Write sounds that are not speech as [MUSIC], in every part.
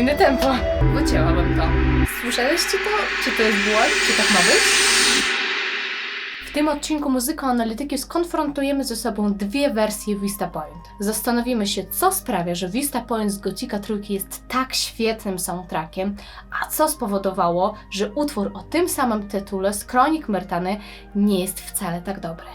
podwójne tempo. Wycięłabym to. Słyszeliście to? Czy to jest błąd? Czy tak ma być? W tym odcinku Muzyką Analityki skonfrontujemy ze sobą dwie wersje Vista Point. Zastanowimy się, co sprawia, że Vista Point z Gothica Trójki jest tak świetnym soundtrackiem, a co spowodowało, że utwór o tym samym tytule z Kronik Myrtany nie jest wcale tak dobry.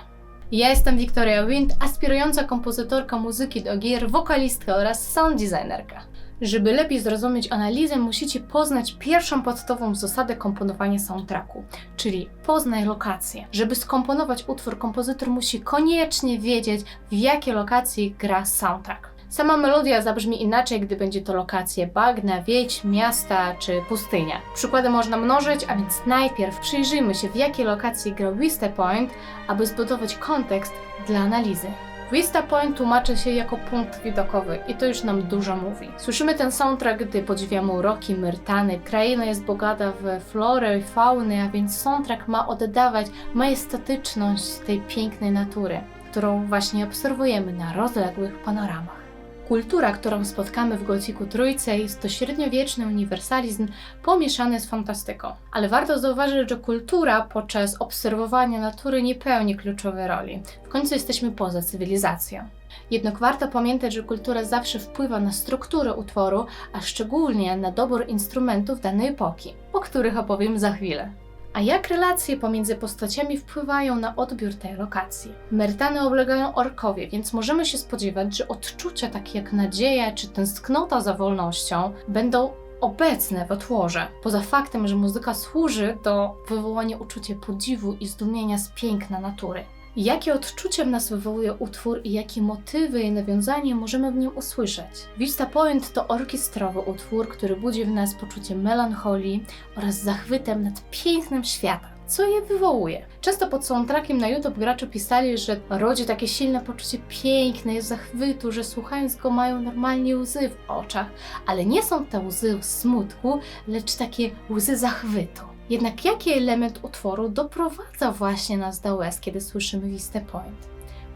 Ja jestem Victoria Wind, aspirująca kompozytorka muzyki do gier, wokalistka oraz sound designerka. Żeby lepiej zrozumieć analizę, musicie poznać pierwszą podstawową zasadę komponowania soundtracku, czyli poznaj lokację. Żeby skomponować utwór, kompozytor musi koniecznie wiedzieć, w jakiej lokacji gra soundtrack. Sama melodia zabrzmi inaczej, gdy będzie to lokacje bagna, wieś, miasta czy pustynia. Przykłady można mnożyć, a więc najpierw przyjrzyjmy się, w jakiej lokacji gra Vista Point, aby zbudować kontekst dla analizy. Vista Point tłumaczy się jako punkt widokowy i to już nam dużo mówi. Słyszymy ten soundtrack, gdy podziwiamy uroki Myrtany. Kraina jest bogata w florę i faunę, a więc soundtrack ma oddawać majestatyczność tej pięknej natury, którą właśnie obserwujemy na rozległych panoramach. Kultura, którą spotkamy w Trójce, jest to średniowieczny uniwersalizm pomieszany z fantastyką. Ale warto zauważyć, że kultura podczas obserwowania natury nie pełni kluczowej roli. W końcu jesteśmy poza cywilizacją. Jednak warto pamiętać, że kultura zawsze wpływa na strukturę utworu, a szczególnie na dobór instrumentów danej epoki, o których opowiem za chwilę. A jak relacje pomiędzy postaciami wpływają na odbiór tej lokacji? Mertany oblegają orkowie, więc możemy się spodziewać, że odczucia takie jak nadzieja czy tęsknota za wolnością będą obecne w utworze. Poza faktem, że muzyka służy do wywołania uczucia podziwu i zdumienia z piękna natury. Jakie odczucia w nas wywołuje utwór i jakie motywy i nawiązania możemy w nim usłyszeć? Vista Point to orkiestrowy utwór, który budzi w nas poczucie melancholii oraz zachwytem nad pięknem świata. Co je wywołuje? Często pod soundtrackiem na YouTube gracze pisali, że rodzi takie silne poczucie pięknej zachwytu, że słuchając go mają normalnie łzy w oczach, ale nie są to łzy smutku, lecz takie łzy zachwytu. Jednak jaki element utworu doprowadza właśnie nas do łez, kiedy słyszymy Vista Point?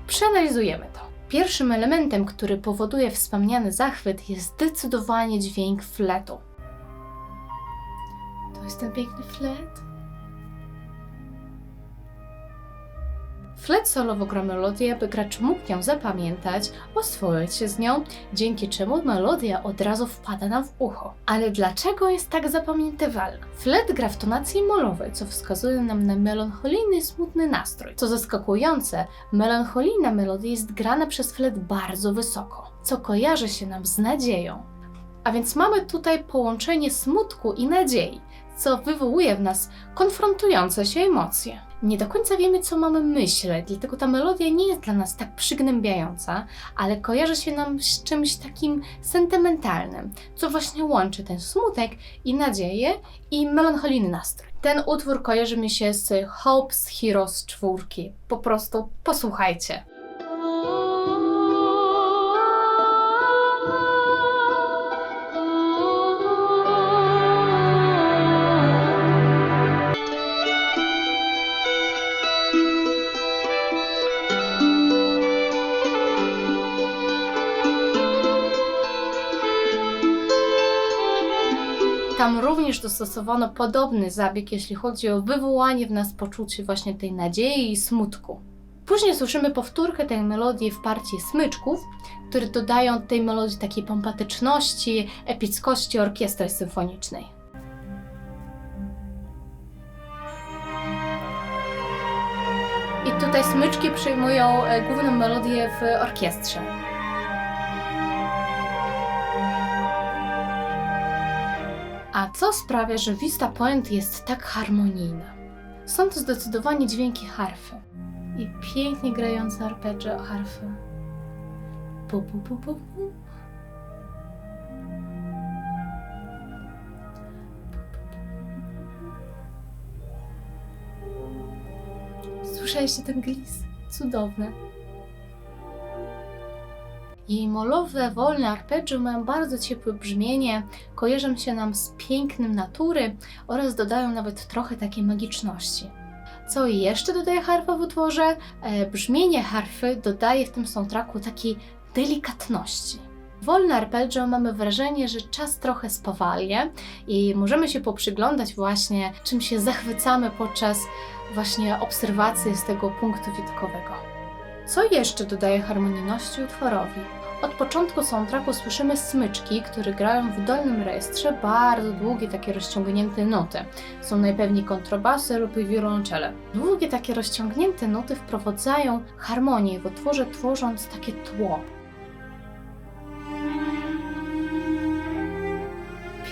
Przeanalizujemy to. Pierwszym elementem, który powoduje wspomniany zachwyt, jest zdecydowanie dźwięk fletu. To jest ten piękny flet? Flet solowo gra melodię, by gracz mógł ją zapamiętać, oswoić się z nią, dzięki czemu melodia od razu wpada nam w ucho. Ale dlaczego jest tak zapamiętywalna? Flet gra w tonacji molowej, co wskazuje nam na melancholijny i smutny nastrój. Co zaskakujące, melancholijna melodia jest grana przez flet bardzo wysoko, co kojarzy się nam z nadzieją. A więc mamy tutaj połączenie smutku i nadziei, co wywołuje w nas konfrontujące się emocje. Nie do końca wiemy, co mamy myśleć, dlatego ta melodia nie jest dla nas tak przygnębiająca, ale kojarzy się nam z czymś takim sentymentalnym, co właśnie łączy ten smutek i nadzieję i melancholijny nastrój. Ten utwór kojarzy mi się z Hope's Heroes 4. Po prostu posłuchajcie. Również dostosowano podobny zabieg, jeśli chodzi o wywołanie w nas poczucia właśnie tej nadziei i smutku. Później słyszymy powtórkę tej melodii w partii smyczków, które dodają tej melodii takiej pompatyczności, epickości orkiestry symfonicznej. I tutaj smyczki przyjmują e, główną melodię w orkiestrze. A co sprawia, że Vista Point jest tak harmonijna? Są to zdecydowanie dźwięki harfy i pięknie grające arpeggio harfy. Pu, pu, pu, pu, pu. Słyszeliście ten glis? Cudowne. Jej molowe, wolne arpeggio mają bardzo ciepłe brzmienie, kojarzą się nam z pięknem natury oraz dodają nawet trochę takiej magiczności. Co jeszcze dodaje harfa w utworze? E, brzmienie harfy dodaje w tym soundtracku takiej delikatności. Wolne arpeggio mamy wrażenie, że czas trochę spowalnia i możemy się poprzyglądać właśnie, czym się zachwycamy podczas właśnie obserwacji z tego punktu widokowego. Co jeszcze dodaje harmonijności utworowi? Od początku soundtracku słyszymy smyczki, które grają w dolnym rejestrze bardzo długie, takie rozciągnięte nuty. Są najpewniej kontrabasy lub wiolonczele. Długie, takie rozciągnięte nuty wprowadzają harmonię w utworze, tworząc takie tło.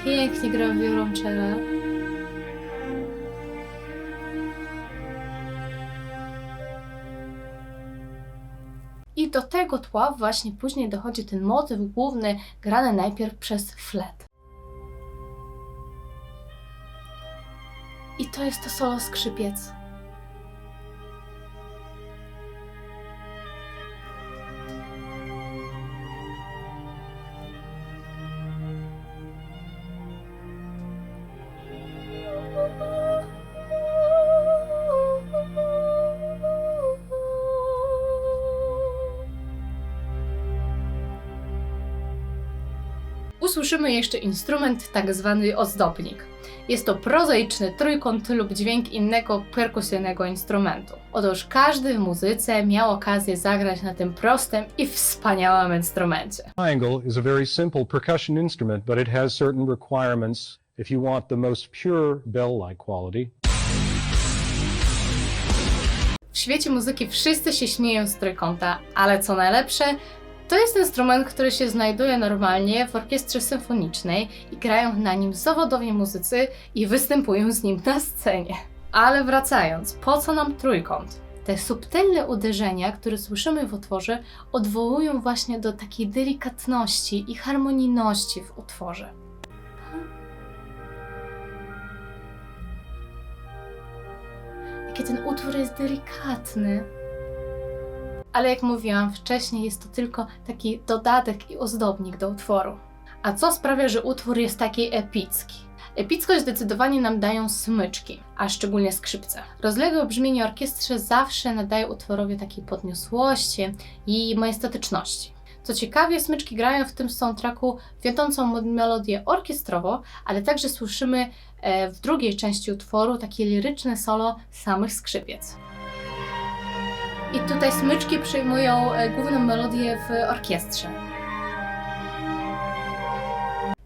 Pięknie gra wiolonczele. Do tego tła właśnie później dochodzi ten motyw główny, grany najpierw przez flet. I to jest to solo skrzypiec. Usłyszymy jeszcze instrument, tak zwany ozdobnik. Jest to prozaiczny trójkąt lub dźwięk innego perkusyjnego instrumentu. Otóż każdy w muzyce miał okazję zagrać na tym prostym i wspaniałym instrumencie. Triangle is a very simple percussion instrument, but it has certain requirements if you want the most pure bell-like quality. W świecie muzyki wszyscy się śmieją z trójkąta, ale co najlepsze, to jest instrument, który się znajduje normalnie w orkiestrze symfonicznej i grają na nim zawodowi muzycy i występują z nim na scenie. Ale wracając, po co nam trójkąt? Te subtelne uderzenia, które słyszymy w utworze, odwołują właśnie do takiej delikatności i harmonijności w utworze. Jaki ten utwór jest delikatny. Ale jak mówiłam wcześniej, jest to tylko taki dodatek i ozdobnik do utworu. A co sprawia, że utwór jest taki epicki? Epickość zdecydowanie nam dają smyczki, a szczególnie skrzypce. Rozległe brzmienie orkiestrze zawsze nadaje utworowi takiej podniosłości i majestatyczności. Co ciekawie, smyczki grają w tym soundtracku wiodącą melodię orkiestrowo, ale także słyszymy e, w drugiej części utworu takie liryczne solo samych skrzypiec. I tutaj smyczki przyjmują e, główną melodię w orkiestrze.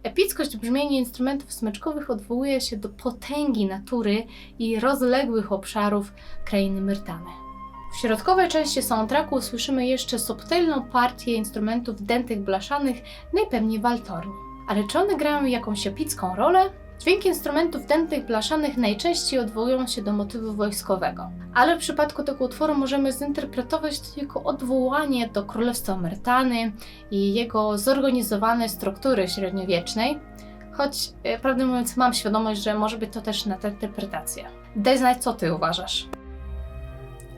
Epickość brzmienia instrumentów smyczkowych odwołuje się do potęgi natury i rozległych obszarów krainy Myrtany. W środkowej części soundtracku słyszymy jeszcze subtelną partię instrumentów dętych blaszanych, najpewniej waltorni. Ale czy one grają jakąś epicką rolę? Dźwięki instrumentów dętych blaszanych najczęściej odwołują się do motywu wojskowego, ale w przypadku tego utworu możemy zinterpretować to jako odwołanie do Królestwa Myrtany i jego zorganizowanej struktury średniowiecznej, choć e, prawdę mówiąc mam świadomość, że może być to też na tę interpretację. Daj znać, co Ty uważasz.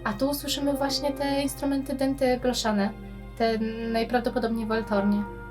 A tu usłyszymy właśnie te instrumenty dęte blaszane, te najprawdopodobniej waltornie.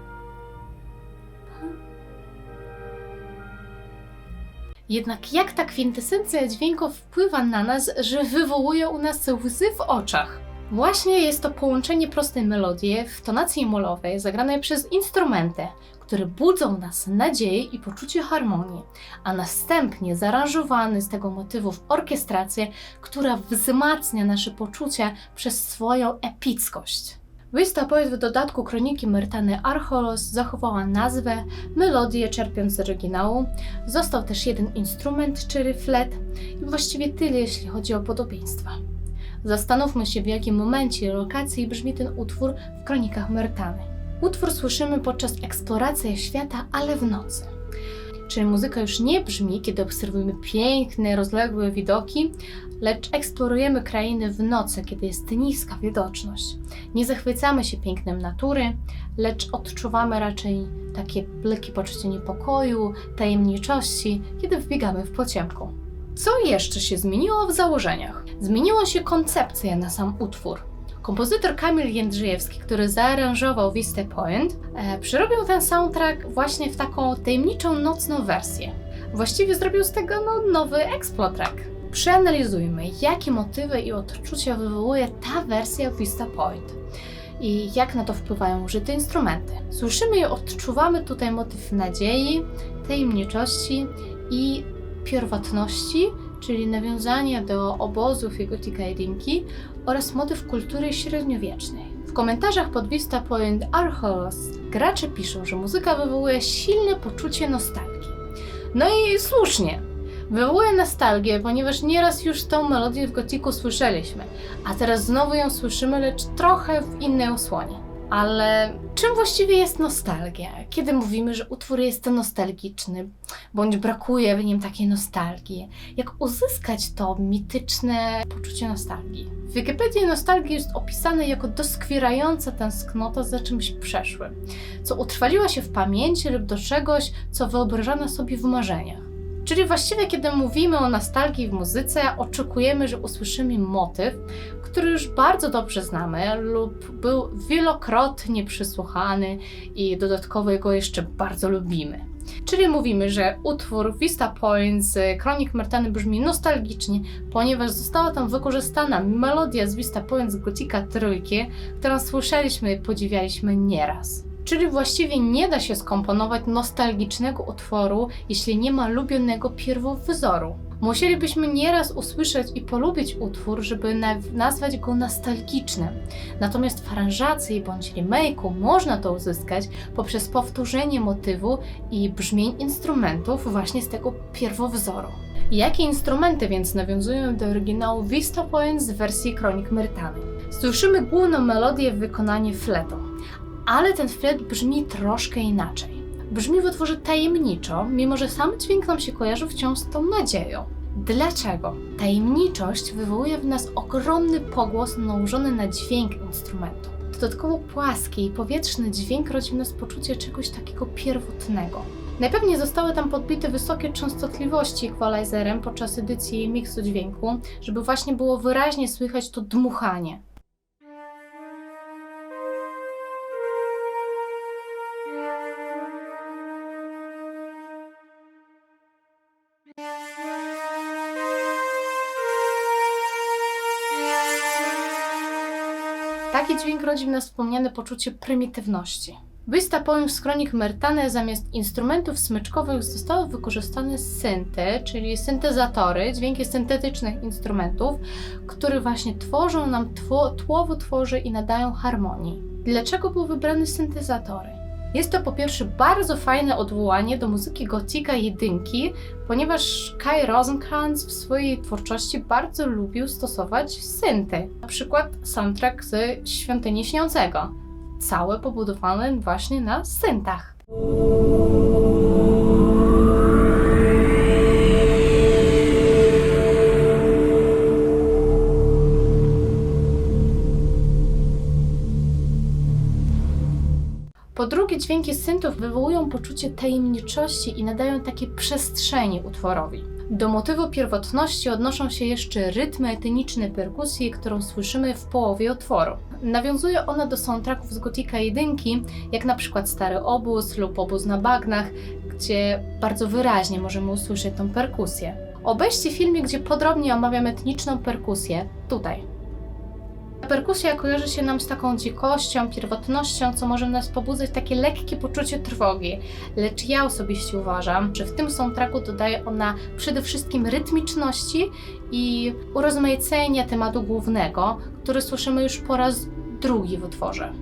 Jednak jak ta kwintesencja dźwięków wpływa na nas, że wywołuje u nas łzy w oczach? Właśnie jest to połączenie prostej melodii w tonacji molowej zagranej przez instrumenty, które budzą nas nadzieję i poczucie harmonii, a następnie zaaranżowany z tego motywu w orkiestrację, która wzmacnia nasze poczucie przez swoją epickość. Lista poet w dodatku kroniki Myrtany Archolos zachowała nazwę, melodię czerpiąc z oryginału. Został też jeden instrument, czyli flet i właściwie tyle, jeśli chodzi o podobieństwa. Zastanówmy się, w jakim momencie i lokacji brzmi ten utwór w kronikach Myrtany. Utwór słyszymy podczas eksploracji świata, ale w nocy. Czyli muzyka już nie brzmi, kiedy obserwujemy piękne, rozległe widoki, lecz eksplorujemy krainy w nocy, kiedy jest niska widoczność. Nie zachwycamy się pięknem natury, lecz odczuwamy raczej takie lekkie poczucie niepokoju, tajemniczości, kiedy wbiegamy w pociemku. Co jeszcze się zmieniło w założeniach? Zmieniła się koncepcja na sam utwór. Kompozytor Kamil Jędrzejewski, który zaaranżował Vista Point, e, przerobił ten soundtrack właśnie w taką tajemniczą nocną wersję. Właściwie zrobił z tego no, nowy explotrack. Przeanalizujmy, jakie motywy i odczucia wywołuje ta wersja Vista Point. i jak na to wpływają użyte instrumenty. Słyszymy i odczuwamy tutaj motyw nadziei, tajemniczości i pierwotności, czyli nawiązania do obozów i gotika jedynki oraz motyw kultury średniowiecznej. W komentarzach pod Vista Point Archos gracze piszą, że muzyka wywołuje silne poczucie nostalgii. No i słusznie. Wywołuje nostalgię, ponieważ nieraz już tą melodię w gotiku słyszeliśmy, a teraz znowu ją słyszymy, lecz trochę w innej osłonie. Ale czym właściwie jest nostalgia? Kiedy mówimy, że utwór jest nostalgiczny, bądź brakuje w nim takiej nostalgii? Jak uzyskać to mityczne poczucie nostalgii? W Wikipedii nostalgia jest opisana jako doskwierająca tęsknota za czymś przeszłym, co utrwaliła się w pamięci lub do czegoś, co wyobrażano sobie w marzeniach. Czyli właściwie, kiedy mówimy o nostalgii w muzyce, oczekujemy, że usłyszymy motyw, który już bardzo dobrze znamy lub był wielokrotnie przysłuchany i dodatkowo go jeszcze bardzo lubimy. Czyli mówimy, że utwór Vista Point z Kronik Mertany brzmi nostalgicznie, ponieważ została tam wykorzystana melodia z Vista Point z Gotika Trójki, którą słyszeliśmy i podziwialiśmy nieraz. Czyli właściwie nie da się skomponować nostalgicznego utworu, jeśli nie ma lubionego pierwowzoru. Musielibyśmy nieraz usłyszeć i polubić utwór, żeby na- nazwać go nostalgicznym. Natomiast w aranżacji bądź remake'u można to uzyskać poprzez powtórzenie motywu i brzmień instrumentów właśnie z tego pierwowzoru. Jakie instrumenty więc nawiązują do oryginału Vista Point z wersji Kronik Myrtany? Słyszymy główną melodię w wykonaniu fletu, ale ten flet brzmi troszkę inaczej. Brzmi w utworze tajemniczo, mimo że sam dźwięk nam się kojarzy wciąż z tą nadzieją. Dlaczego? Tajemniczość wywołuje w nas ogromny pogłos nałożony na dźwięk instrumentu. Dodatkowo płaski i powietrzny dźwięk rodzi w nas poczucie czegoś takiego pierwotnego. Najpewniej zostały tam podbite wysokie częstotliwości equalizerem podczas edycji miksu dźwięku, żeby właśnie było wyraźnie słychać to dmuchanie. Taki dźwięk rodzi w nas wspomniane poczucie prymitywności. Vista Point z Kronik Mertane zamiast instrumentów smyczkowych zostały wykorzystane synty, czyli syntezatory, dźwięki syntetycznych instrumentów, które właśnie tworzą nam tło, tło i nadają harmonii. Dlaczego były wybrane syntezatory? Jest to po pierwsze bardzo fajne odwołanie do muzyki gotika jedynki, ponieważ Kai Rosenkrantz w swojej twórczości bardzo lubił stosować synty. Na przykład soundtrack z Świątyni Śniącego, całe pobudowane właśnie na syntach. Dźwięki syntów wywołują poczucie tajemniczości i nadają takie przestrzeni utworowi. Do motywu pierwotności odnoszą się jeszcze rytmy etniczne perkusji, którą słyszymy w połowie utworu. Nawiązuje ona do soundtracków z Gotika 1, jak na przykład Stary Obóz lub Obóz na Bagnach, gdzie bardzo wyraźnie możemy usłyszeć tą perkusję. Obejrzcie filmie, gdzie podrobnie omawiam etniczną perkusję, tutaj. Perkusja kojarzy się nam z taką dzikością, pierwotnością, co może w nas pobudzać takie lekkie poczucie trwogi. Lecz ja osobiście uważam, że w tym soundtracku dodaje ona przede wszystkim rytmiczności i urozmaicenia tematu głównego, który słyszymy już po raz drugi w utworze.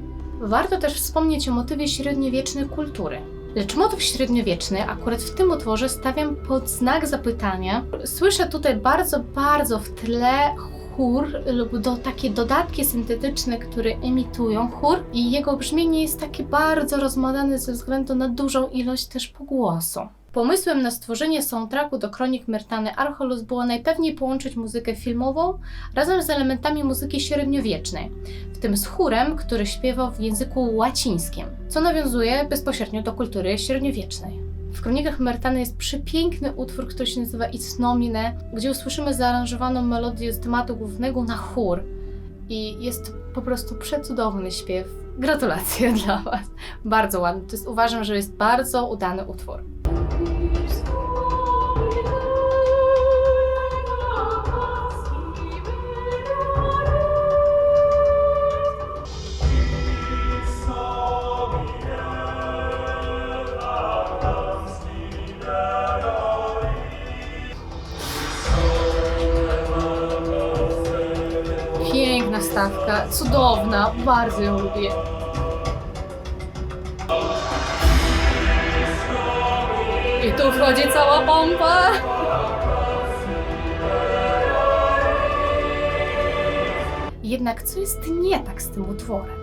Warto też wspomnieć o motywie średniowiecznej kultury. Lecz motyw średniowieczny akurat w tym utworze stawiam pod znak zapytania. Słyszę tutaj bardzo, bardzo w tle chór lub do, takie dodatki syntetyczne, które emitują chór i jego brzmienie jest takie bardzo rozmadane ze względu na dużą ilość też pogłosu. Pomysłem na stworzenie soundtracku do Kronik Myrtany Archolus było najpewniej połączyć muzykę filmową razem z elementami muzyki średniowiecznej, w tym z chórem, który śpiewał w języku łacińskim, co nawiązuje bezpośrednio do kultury średniowiecznej. W Kronikach Mertany jest przepiękny utwór, który się nazywa It's Nomine, gdzie usłyszymy zaaranżowaną melodię z tematu głównego na chór. I jest po prostu przecudowny śpiew. Gratulacje [LAUGHS] dla Was. Bardzo ładny. To jest, uważam, że jest bardzo udany utwór. Cudowna, bardzo ją lubię. I tu wchodzi cała pompa. Jednak co jest nie tak z tym utworem?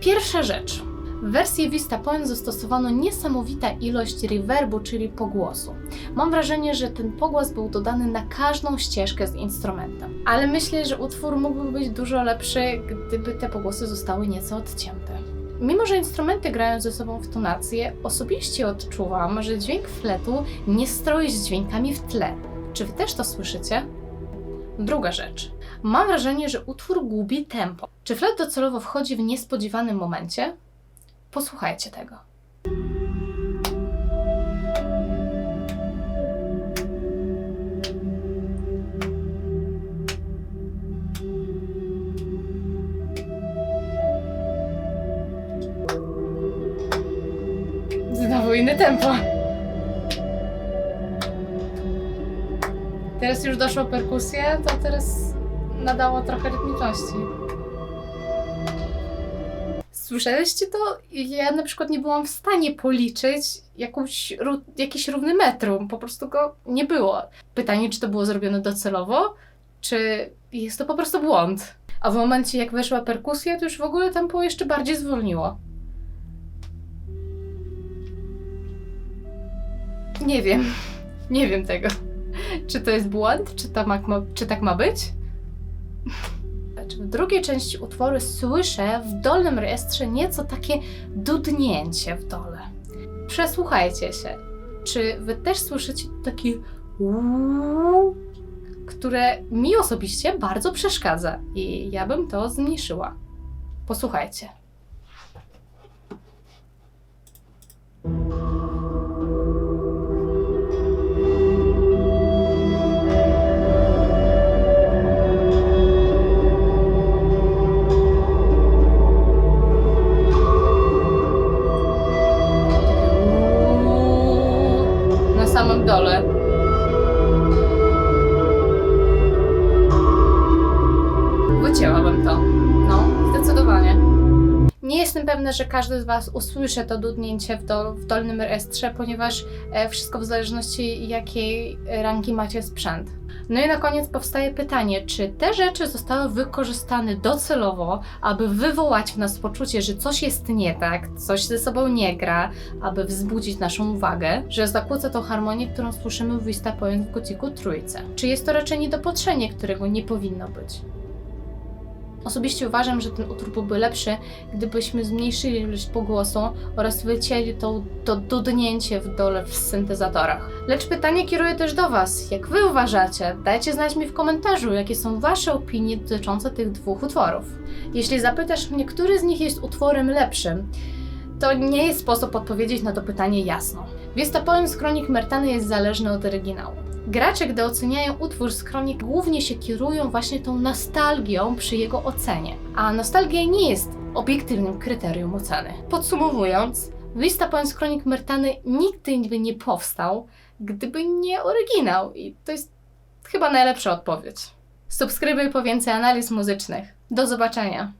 Pierwsza rzecz. W wersji Vista Point zastosowano niesamowita ilość reverbu, czyli pogłosu. Mam wrażenie, że ten pogłos był dodany na każdą ścieżkę z instrumentem. Ale myślę, że utwór mógłby być dużo lepszy, gdyby te pogłosy zostały nieco odcięte. Mimo, że instrumenty grają ze sobą w tonację, osobiście odczuwam, że dźwięk fletu nie stroi z dźwiękami w tle. Czy wy też to słyszycie? Druga rzecz. Mam wrażenie, że utwór gubi tempo. Czy flet docelowo wchodzi w niespodziewanym momencie? Posłuchajcie tego. Znowu inne tempo. Teraz już doszło perkusję, to teraz nadało trochę rytmiczności. Słyszeliście to? Ja na przykład nie byłam w stanie policzyć jakąś, jakiś równy metrum. Po prostu go nie było. Pytanie, czy to było zrobione docelowo, czy jest to po prostu błąd. A w momencie, jak weszła perkusja, to już w ogóle tempo jeszcze bardziej zwolniło. Nie wiem. Nie wiem tego. Czy to jest błąd? Czy, to ma, czy tak ma być? W drugiej części utworu słyszę w dolnym rejestrze nieco takie dudnięcie w dole. Przesłuchajcie się. Czy wy też słyszycie takie uuu, które mi osobiście bardzo przeszkadza i ja bym to zmniejszyła. Posłuchajcie. Pewna, że każdy z Was usłyszy to dudnięcie w, dol, w dolnym rejestrze, ponieważ e, wszystko w zależności jakiej rangi macie sprzęt. No i na koniec powstaje pytanie, czy te rzeczy zostały wykorzystane docelowo, aby wywołać w nas poczucie, że coś jest nie tak, coś ze sobą nie gra, aby wzbudzić naszą uwagę, że zakłóca tą harmonię, którą słyszymy w Vista Point w Gotiku Trójce. Czy jest to raczej niedopatrzenie, którego nie powinno być? Osobiście uważam, że ten utwór byłby lepszy, gdybyśmy zmniejszyli ilość pogłosu oraz wycięli to, to dudnięcie w dole w syntezatorach. Lecz pytanie kieruję też do Was. Jak Wy uważacie? Dajcie znać mi w komentarzu, jakie są Wasze opinie dotyczące tych dwóch utworów. Jeśli zapytasz mnie, który z nich jest utworem lepszym, to nie jest sposób odpowiedzieć na to pytanie jasno. Vista Poem z Kronik Mertany jest zależny od oryginału. Gracze, gdy oceniają utwór z kronik, głównie się kierują właśnie tą nostalgią przy jego ocenie. A nostalgia nie jest obiektywnym kryterium oceny. Podsumowując, Vista Point z kronik Mertany nigdy by nie powstał, gdyby nie oryginał. I to jest chyba najlepsza odpowiedź. Subskrybuj po więcej analiz muzycznych. Do zobaczenia!